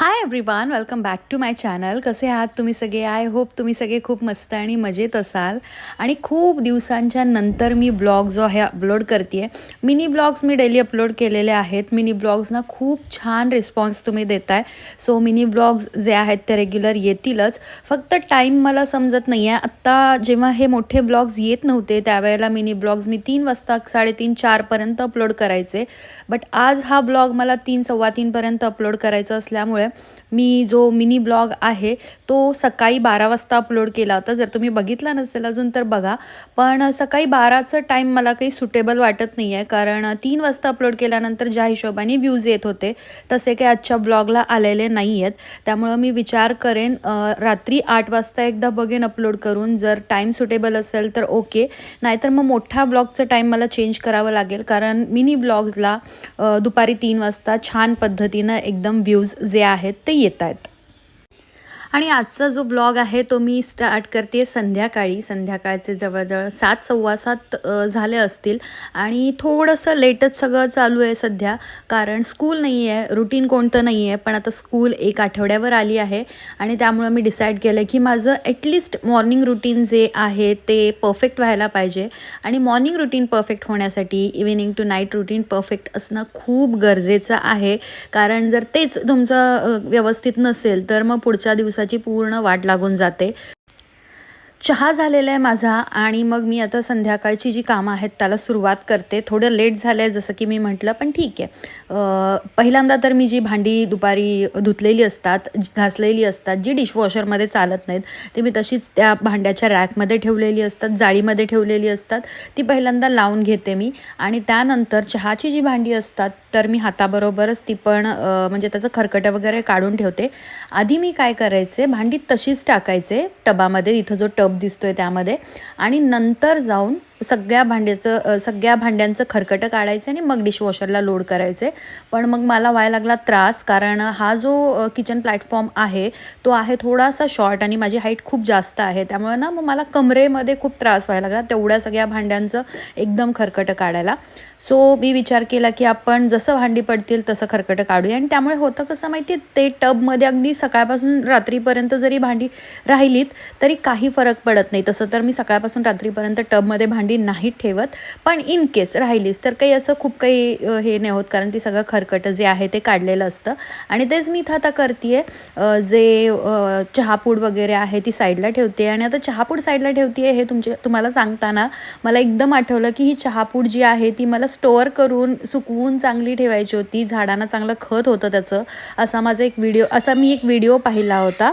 Hi everyone welcome back to my channel कसे आहात तुम्ही सगळे? आय होप तुम्ही सगळे खूप मस्त आणि मजेत असाल. आणि खूप दिवसांच्या नंतर मी ब्लॉग जो आहे अपलोड करते मिनी ब्लॉग्स मी डेली अपलोड केलेले आहेत. मिनी ब्लॉग्सना खूप छान रिस्पॉन्स तुम्ही देताय. सो मिनी ब्लॉग्स जे आहेत ते रेग्युलर येतीलच. फक्त टाईम मला समजत नाही आहे आत्ता जेव्हा हे मोठे ब्लॉग्स येत नव्हते त्यावेळेला मिनी ब्लॉग्स मी तीन वाजता साडेतीन चारपर्यंत अपलोड करायचे. बट आज हा ब्लॉग मला तीन सव्वा तीनपर्यंत अपलोड करायचा असल्यामुळे मी जो मिनी ब्लॉग आहे तो सकाळी बारा वाजता अपलोड केला होता. जर तुम्ही बघितला नसेल अजून तर बघा. पण सकाळी बाराचं टाईम मला काही सुटेबल वाटत नाही आहे कारण तीन वाजता अपलोड केल्यानंतर ज्या हिशोबाने व्ह्यूज येत होते तसे काही आजच्या ब्लॉगला आलेले नाही आहेत त्यामुळं मी विचार करेन रात्री आठ वाजता एकदा बघेन अपलोड करून. जर टाईम सुटेबल असेल तर ओके नाहीतर मग मोठ्या ब्लॉगचं टाईम मला चेंज करावं लागेल. कारण मिनी ब्लॉग्सला दुपारी तीन वाजता छान पद्धतीनं एकदम व्ह्यूज जे आहे आहेत ते येत आहेत आणि आजचा जो ब्लॉग आहे तो मी स्टार्ट करते संध्याकाळी. संध्याकाळचे जवळजवळ सात सव्वा सात झाले असतील. आणि थोडंसं लेटच सगळं चालू आहे सध्या. कारण स्कूल नाही आहे. रुटीन कोणतं नाही आहे. पण आता स्कूल एक आठवड्यावर आली आहे. आणि त्यामुळं मी डिसाईड केलं की माझं ॲटलिस्ट मॉर्निंग रुटीन जे आहे ते परफेक्ट व्हायला पाहिजे. आणि मॉर्निंग रुटीन परफेक्ट होण्यासाठी evening to night routine perfect असणं खूप गरजेचं आहे. कारण जर तेच तुमचं व्यवस्थित नसेल तर मग पुढच्या दिवसाची पूर्ण वाट लागून जाते. चहा झालेला आहे माझा आणि मग मी आता संध्याकाळची जी कामं आहेत त्याला सुरुवात करते. थोडं लेट झालं आहे जसं की मी म्हटलं पण ठीक आहे. पहिल्यांदा तर मी जी भांडी दुपारी धुतलेली असतात घासलेली असतात जी डिशवॉशरमध्ये चालत नाहीत ते मी तशीच त्या भांड्याच्या रॅकमध्ये ठेवलेली असतात जाळीमध्ये ठेवलेली असतात ती पहिल्यांदा लावून घेते मी. आणि त्यानंतर चहाची जी भांडी असतात तर मी हाताबरोबरच ती पण म्हणजे त्याचं खरकटं वगैरे काढून ठेवते. आधी मी काय करायचे भांडी तशीच टाकायचे टबामध्ये इथं जो टब दिसतो आहे त्यामध्ये. आणि नंतर जाऊन सगळ्या भांड्याचं सगळ्या भांड्यांचं खरकटं काढायचं आणि मग डिशवॉशरला लोड करायचे. पण मग मला व्हायला लागला त्रास कारण हा जो किचन प्लॅटफॉर्म आहे तो आहे थोडासा शॉर्ट आणि माझी हाईट खूप जास्त आहे. त्यामुळे ना मग मला कमरेमध्ये खूप त्रास व्हायला लागला तेवढ्या सगळ्या भांड्यांचं एकदम खरकटं काढायला. सो मी विचार केला की आपण जसं भांडी पडतील तसं खरकटं काढूया. आणि त्यामुळे होतं कसं माहिती आहे, ते टबमध्ये अगदी सकाळपासून रात्रीपर्यंत जरी भांडी राहिलीत तरी काही फरक पडत नाही. तसं तर मी सकाळपासून रात्रीपर्यंत टबमध्ये भांडी नाही ठेवत. पण इन केस राहिलीच तर काही असं खूप काही हे नाही होत. कारण ती सगळं खरकटं जे आहे ते काढलेलं असतं. आणि तेच मी इथं आता करते जे चहापूड वगैरे आहे ती साईडला ठेवते आणि आता चहापूड साईडला ठेवते आहे हे तुमचे तुम्हाला सांगताना मला एकदम आठवलं की ही चहापूड जी आहे ती मला स्टोअर करून सुकवून चांगली ठेवायची होती. झाडांना चांगलं खत होतं त्याचं. असा माझा एक व्हिडिओ असा मी एक व्हिडिओ पाहिला होता.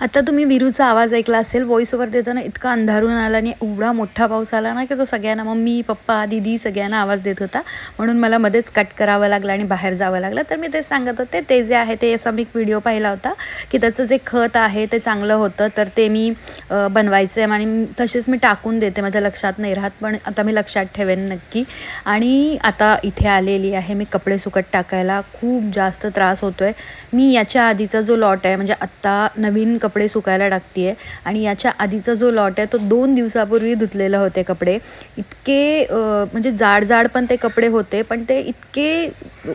आता तुम्ही विरूचा आवाज ऐकला असेल व्हॉइस ओव्हर देताना इतका अंधारून आला आणि एवढा मोठा पाऊस आला ना की तो सगळ्यांना मम्मी पप्पा दीदी सगळ्यांना आवाज देत होता. म्हणून मला मध्येच कट करावं लागलं आणि बाहेर जावं लागलं. तर मी तेच सांगत होते ते जे आहे ते असा मी एक व्हिडिओ पाहिला होता की त्याचं जे खत आहे ते चांगलं होतं तर ते मी बनवायचं आहे आणि तसेच मी टाकून देते माझ्या लक्षात नाही राहत पण आता मी लक्षात ठेवेन नक्की. आणि आता इथे आलेली आहे मी कपडे सुकट टाकायला खूप जास्त त्रास होतो आहे मी याच्या आधीचा जो लॉट आहे म्हणजे आत्ता नवीन कप कपडे सुकायला टाकते आहे आणि याच्या आधीचा जो लॉट आहे तो दोन दिवसापूर्वी धुतलेला होते कपडे. इतके म्हणजे जाड जाड पण ते कपडे होते पण ते इतके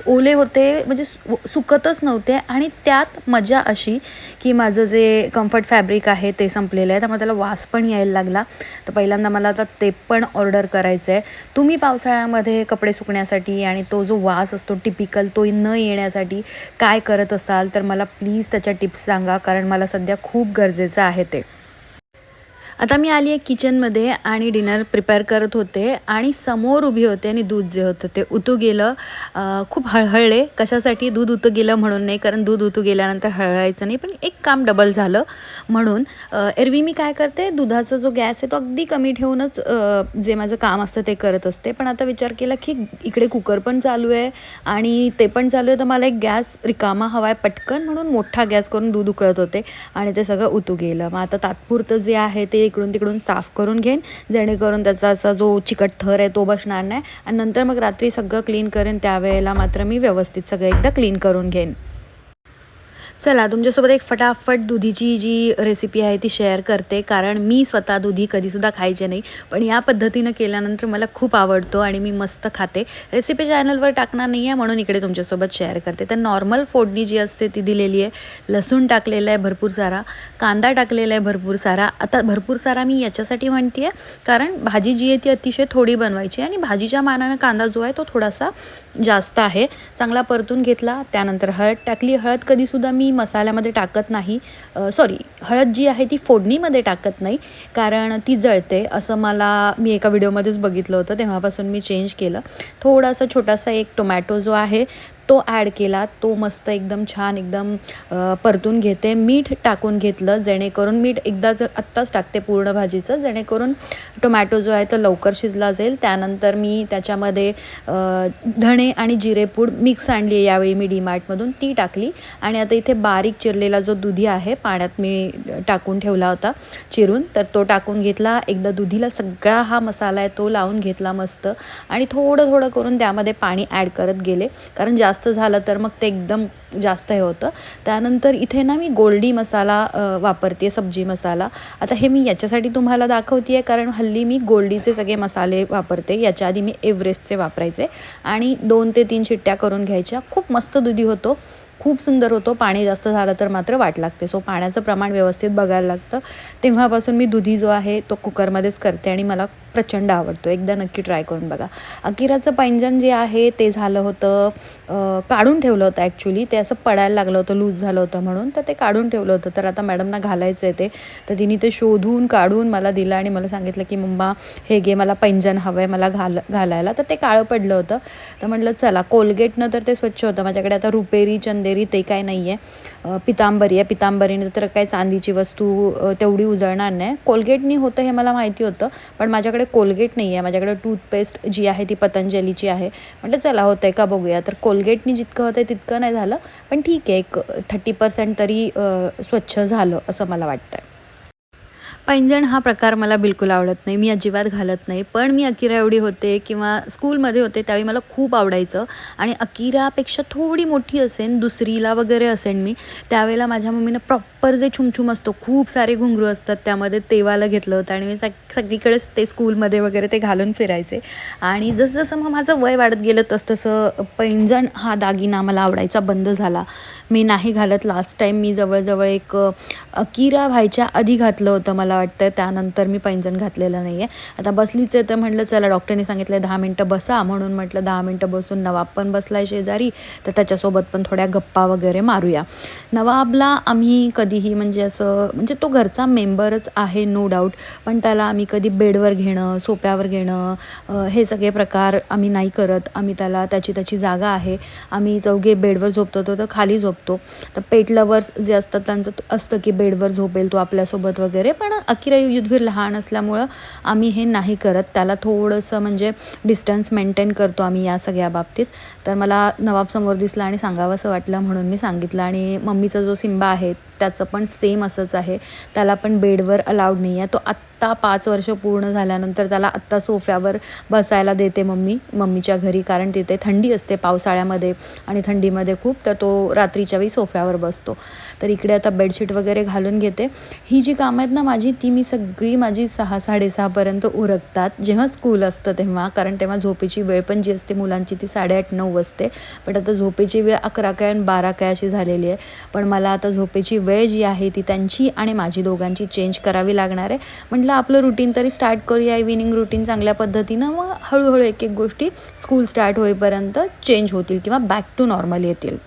ओले होते म्हणजे सु सुकतच नव्हते आणि त्यात मजा अशी की माझं जे कम्फर्ट फॅब्रिक आहे ते संपलेलं आहे. त्यामुळे त्याला वास पण यायला लागला. तर पहिल्यांदा मला आता ते पण ऑर्डर करायचं आहे तुम्ही पावसाळ्यामध्ये कपडे सुकण्यासाठी आणि तो जो वास असतो टिपिकल तो न येण्यासाठी काय करत असाल तर मला प्लीज त्याच्या टिप्स सांगा कारण मला सध्या खूप गरजेचं आहे ते. आता मी आली आहे किचनमध्ये आणि डिनर प्रिपेअर करत होते आणि समोर उभी होते आणि दूध जे होतं ते उतू गेलं. खूप हळहळले. कशासाठी दूध उतू गेलं म्हणून नाही कारण दूध उतू गेल्यानंतर हळहळायचं नाही. पण एक काम डबल झालं म्हणून एरवी मी काय करते दुधाचा जो गॅस आहे तो अगदी कमी ठेवूनच जे माझं काम असतं ते करत असते. पण आता विचार केला की इकडे कुकर पण चालू आहे आणि ते पण चालू आहे तर मला एक गॅस रिकामा हवा आहे पटकन म्हणून मोठा गॅस करून दूध उकळत होते आणि ते सगळं उतू गेलं. मग आता तात्पुरतं जे आहे ते इकडून तिकडून साफ करून घेईन. जेणेकरून त्याचा असा जो चिकट थर आहे तो बसणार नाही. आणि नंतर मग रात्री सगळं क्लीन करेन त्यावेळेला मात्र मी व्यवस्थित सगळं एकदा क्लीन करून घेईन. चला तुमच्यासोबत एक फटाफट दुधीची जी रेसिपी आहे ती शेअर करते. कारण मी स्वतः दुधी कधीसुद्धा खायचे नाही. पण या पद्धतीनं केल्यानंतर मला खूप आवडतो आणि मी मस्त खाते. रेसिपी चॅनलवर टाकणार नाही आहे म्हणून इकडे तुमच्यासोबत शेअर करते. तर नॉर्मल फोडणी जी असते ती दिलेली आहे. लसूण टाकलेलं आहे भरपूर सारा. कांदा टाकलेला आहे भरपूर सारा. आता भरपूर सारा मी याच्यासाठी म्हणते आहे कारण भाजी जी आहे ती अतिशय थोडी बनवायची आणि भाजीच्या मानानं कांदा जो आहे तो थोडासा जास्त आहे. चांगला परतून घेतला त्यानंतर हळद टाकली. हळद कधीसुद्धा मी मसाल्यामध्ये टाकत नाही. सॉरी हळद जी आहे ती फोडणीमध्ये टाकत नाही. कारण ती जळते. असं मला मी एका व्हिडिओमध्येच बघितलं होतं. तेव्हापासून मी चेंज केलं. थोडासा छोटासा एक टोमॅटो जो आहे तो ॲड केला तो मस्त एकदम छान एकदम परतून घेते. मीठ टाकून घेतलं जेणेकरून मीठ एकदाच आत्ताच टाकते पूर्ण भाजीचं जेणेकरून टोमॅटो जो आहे तो लवकर शिजला जाईल. त्यानंतर मी त्याच्यामध्ये धणे आणि जिरेपूड मिक्स आणली आहे यावेळी मी डीमार्टमधून ती टाकली आणि आता इथे बारीक चिरलेला जो दुधी आहे पाण्यात मी टाकून ठेवला होता चिरून तर तो टाकून घेतला. एकदा दुधीला सगळा हा मसाला आहे तो लावून घेतला मस्त आणि थोडं थोडं करून त्यामध्ये पाणी ॲड करत गेले. कारण जास्त जास्त झालं तर मग ते एकदम जास्त हे होतं. त्यानंतर इथे ना मी गोल्डी मसाला वापरते सब्जी मसाला. आता हे मी याच्यासाठी तुम्हाला दाखवते आहे कारण हल्ली मी गोल्डीचे सगळे मसाले वापरते. याच्या आधी मी एव्हरेस्टचे वापरायचे आणि दोन ते तीन शिट्ट्या करून घ्यायच्या. खूप मस्त दुधी होतो. खूप सुंदर होतो. पाणी जास्त झालं तर मात्र वाट लागते. सो पाण्याचं प्रमाण व्यवस्थित बघायला लागतं. तेव्हापासून मी दुधी जो आहे तो कुकरमध्येच करते आणि मला प्रचंड आवडतो. एकदा नक्की ट्राय करून बघा. अकिराचं पैंजण जे आहे ते झालं होतं काढून ठेवलं होतं ॲक्च्युली ते असं पडायला लागलं होतं लूज झालं होतं म्हणून. तर ते काढून ठेवलं होतं. तर आता मॅडमना घालायचं आहे ते. तर तिने ते शोधून काढून मला दिलं आणि मला सांगितलं की मम्मा हे घे मला पैंजण हवं आहे मला घाल घालायला. तर ते काळं पडलं होतं. तर म्हटलं चला कोलगेटनं तर ते स्वच्छ होतं. माझ्याकडे आता रुपेरी चंदेरी ते काय नाही आहे पितांबरी आहे. पितांबरीने तर काय चांदीची वस्तू तेवढी उजळणार नाही. कोलगेटनी होतं हे मला माहिती होतं पण माझ्याकडे कोलगेट नाही आहे माझ्याकडे टूथपेस्ट जी आहे ती पतंजलीची आहे. म्हटलं चला होतं आहे का बघूया. तर कोलगेटनी जितकं होतं आहे तितकं नाही झालं पण ठीक आहे. एक थर्टी पर्सेंट तरी स्वच्छ झालं असं मला वाटतं आहे पैंजण हा प्रकार मला बिलकुल आवडत नाही. मी अजिबात घालत नाही. पण मी अकिरा एवढी होते किंवा स्कूलमध्ये होते त्यावेळी मला खूप आवडायचं. आणि अकिरापेक्षा थोडी मोठी असेन दुसरीला वगैरे असेन मी त्यावेळेला माझ्या मम्मीनं प्रॉपर जे छुमछुम असतो खूप सारे घुंगरू असतात त्यामध्ये तेवाला घेतलं होतं आणि मी सग सगळीकडेच ते स्कूलमध्ये वगैरे ते घालून फिरायचे. आणि जसं जसं मग माझं वय वाढत गेलं तसं तसं पैंजण हा दागिना मला आवडायचा बंद झाला. मी नाही घालत. लास्ट टाईम मी जवळजवळ एक अकिरा व्हायच्या आधी घातलं होतं मला. वाटतं त्यानंतर मी पैंजण घातलेलं नाही आहे आता बसलीच आहे तर म्हटलं चला डॉक्टरने सांगितलं दहा मिनटं बसा. म्हणून म्हटलं दहा मिनटं बसून नवाब पण बसला आहे शेजारी तर त्याच्यासोबत पण थोड्या गप्पा वगैरे मारूया. नवाबला आम्ही कधीही म्हणजे असं म्हणजे तो घरचा मेंबरच आहे नो डाऊट पण त्याला आम्ही कधी बेडवर घेणं सोप्यावर घेणं हे सगळे प्रकार आम्ही नाही करत. आम्ही त्याला त्याची त्याची जागा आहे. आम्ही चौघे बेडवर झोपतो तर खाली झोपतो. तर पेट लवर्स जे असतात त्यांचं असतं की बेडवर झोपेल तो आपल्यासोबत वगैरे. पण अकिरा युद्धवीर लहान असल्यामुळं आम्ही हे नाही करत. त्याला थोडंसं म्हणजे डिस्टन्स मेंटेन करतो आम्ही या सगळ्या बाबतीत. तर मला नवाबसमोर दिसला आणि सांगावंसं वाटलं म्हणून मी सांगितलं. आणि मम्मीचा जो सिंबा आहे त्याचं पण सेम असंच आहे. त्याला पण बेडवर अलाउड नाही आहे तो आत्ता पाच वर्ष पूर्ण झाल्यानंतर त्याला आत्ता सोफ्यावर बसायला देते मम्मी मम्मीच्या घरी कारण तिथे थंडी असते पावसाळ्यामध्ये आणि थंडीमध्ये खूप तर तो रात्रीच्या वेळी सोफ्यावर बसतो. तर इकडे आता बेडशीट वगैरे घालून घेते. ही जी कामं आहेत ना माझी ती मी सगळी माझी सहा साडेसहापर्यंत उरकतात. जेव्हा स्कूल असतं तेव्हा कारण तेव्हा झोपेची वेळ पण जी असते मुलांची ती साडेआठ नऊ वाजते पण आता झोपेची वेळ अकरा काय आणि बारा काय अशी झालेली आहे. पण मला आता झोपेची वेळ जी आहे ती त्यांची आणि माझी दोघांची चेंज करावी लागणार आहे. म्हटलं आपलं रुटीन तरी स्टार्ट करूया. इव्हिनिंग रुटीन चांगल्या पद्धतीनं मग हळूहळू एक एक गोष्टी स्कूल स्टार्ट होईपर्यंत चेंज होतील किंवा बॅक टू नॉर्मल येतील.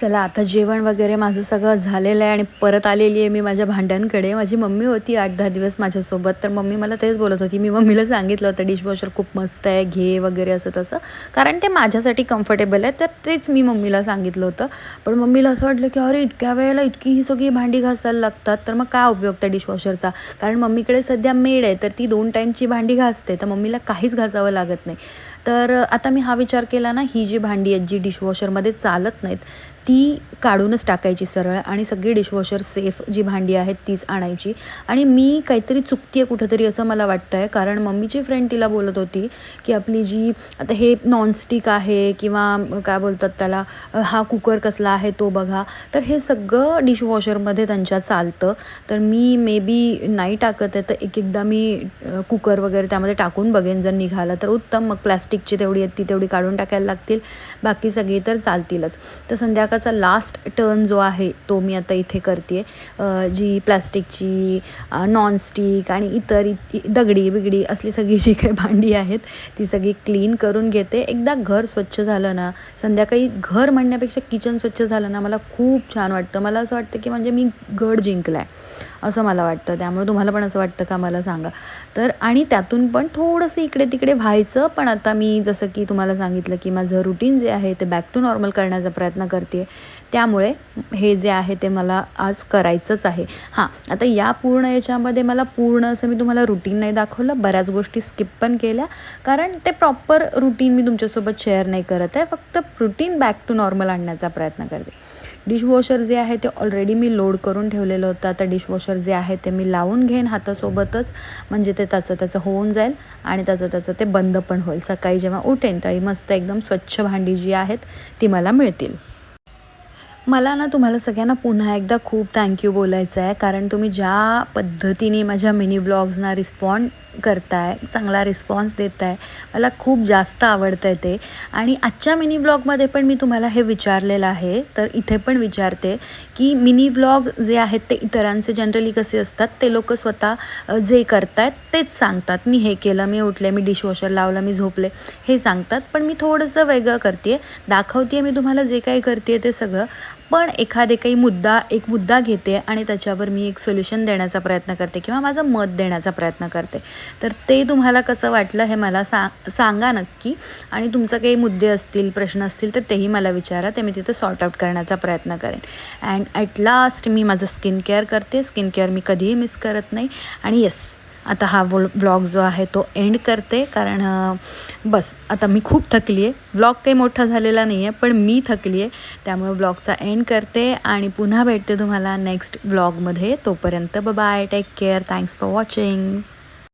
चला आता जेवण वगैरे माझं सगळं झालेलं आहे आणि परत आलेली आहे मी माझ्या भांड्यांकडे. माझी मम्मी होती आठ दहा दिवस माझ्यासोबत. तर मम्मी मला तेच बोलत होती. मी मम्मीला सांगितलं होतं डिशवॉशर खूप मस्त आहे घे वगैरे असं तसं. कारण ते माझ्यासाठी कम्फर्टेबल आहे तर तेच मी मम्मीला सांगितलं होतं. पण मम्मीला असं वाटलं की अरे इतक्या वेळेला इतकी ही सगळी भांडी घासायला लागतात तर मग काय उपयोग त्या डिशवॉशरचा कारण मम्मीकडे सध्या मेड आहे तर ती दोन टाईमची भांडी घासते तर मम्मीला काहीच घासावं लागत नाही. तर आता मी हा विचार केला ना ही जी भांडी आहेत जी डिशवॉशरमध्ये चालत नाहीत ती काढूनच टाकायची सरळ आणि सगळी डिशवॉशर सेफ जी भांडी आहेत तीच आणायची. आणि मी काहीतरी चुकते आहे कुठंतरी असं मला वाटतं आहे कारण मम्मीची फ्रेंड तिला बोलत होती की आपली जी आता हे नॉनस्टिक आहे किंवा काय बोलतात त्याला हा कुकर कसला आहे तो बघा. तर हे सगळं डिशवॉशरमध्ये त्यांच्या चालतं. तर मी मे बी नाही टाकत आहे तर एक एकदा मी कुकर वगैरे त्यामध्ये टाकून बघेन जर निघालं तर. उत्तम मग प्लॅस्टिक प्लॅस्टिकची तेवढी आहेत ती तेवढी काढून टाकायला लागतील. बाकी सगळी तर चालतीलच. तर संध्याकाळचा लास्ट टर्न जो आहे तो मी आता इथे करते जी प्लास्टिकची नॉनस्टिक आणि इतर इ- दगडी बिगडी असली सगळी जी काही भांडी आहेत ती सगळी क्लीन करून घेते. एकदा घर स्वच्छ झालं ना संध्याकाळी घर म्हणण्यापेक्षा किचन स्वच्छ झालं ना मला खूप छान वाटतं. मला असं वाटतं की म्हणजे मी गड जिंकला आहे असं मला वाटतं. त्यामुळे तुम्हाला पण असं वाटतं का मला सांगा. तर आणि त्यातून पण थोडंसं इकडे तिकडे व्हायचं पण आता मी जसं की तुम्हाला सांगितलं की माझं रुटीन जे आहे ते बॅक टू नॉर्मल करण्याचा प्रयत्न करते त्यामुळे हे जे आहे ते मला आज करायचंच आहे. हां आता या पूर्ण याच्यामध्ये मला पूर्ण असं मी तुम्हाला रुटीन नाही दाखवलं. बऱ्याच गोष्टी स्किप पण केल्या. कारण ते प्रॉपर रुटीन मी तुमच्यासोबत शेअर नाही करत आहे. फक्त रुटीन बॅक टू नॉर्मल आणण्याचा प्रयत्न करते. डिशवॉशर जे आहे ते ऑलरेडी मी लोड करून ठेवलेलं होतं. आता डिशवॉशर जे आहे ते मी लावून घेईन हातासोबतच. म्हणजे ते त्याचं त्याचं होऊन जाईल आणि त्याचं त्याचं ते बंद पण होईल. सकाळी जेव्हा उठेन तेव्हा मस्त एकदम स्वच्छ भांडी जी आहेत ती मला मिळतील. मला ना तुम्हाला सगळ्यांना पुन्हा एकदा खूप थँक्यू बोलायचं आहे कारण तुम्ही ज्या पद्धतीने माझ्या मिनी ब्लॉग्सना रिस्पॉन्ड करताय चांगला रिस्पॉन्स देत आहे मला खूप जास्त आवडतं आहे ते. आणि आजच्या मिनी ब्लॉगमध्ये पण मी तुम्हाला हे विचारलेलं आहे. तर इथे पण विचारते की मिनी ब्लॉग जे आहेत ते इतरांचे जनरली कसे असतात? ते लोक स्वतः जे करतायत तेच सांगतात. मी हे केलं मी उठले मी डिशवॉशर लावलं मी झोपले हे सांगतात. पण मी थोडंसं वेगळं करते दाखवते मी तुम्हाला जे काही करते ते सगळं. पण एखादे काही मुद्दा एक मुद्दा घेते आणि त्याच्यावर मी एक सोल्युशन देण्याचा प्रयत्न करते किंवा माझं मत देण्याचा प्रयत्न करते. तर ते तुम्हाला कसं वाटलं हे मला सा सांगा नक्की. आणि तुमचं काही मुद्दे असतील प्रश्न असतील तर तेही मला विचारा. ते मी तिथं सॉर्ट आउट करण्याचा प्रयत्न करेन. अँड ॲट लास्ट मी माझं स्किन केअर करते. स्किन केअर मी कधीही मिस करत नाही. आणि येस आता हा व्ल व्लॉग जो आहे तो एंड करते कारण बस आता मी खूप थकली आहे. व्लॉग काही मोठा झालेला नाही आहे पण मी थकली आहे. त्यामुळे व्लॉगचा एंड करते आणि पुन्हा भेटते तुम्हाला नेक्स्ट व्लॉगमध्ये तोपर्यंत bye take care thanks for watching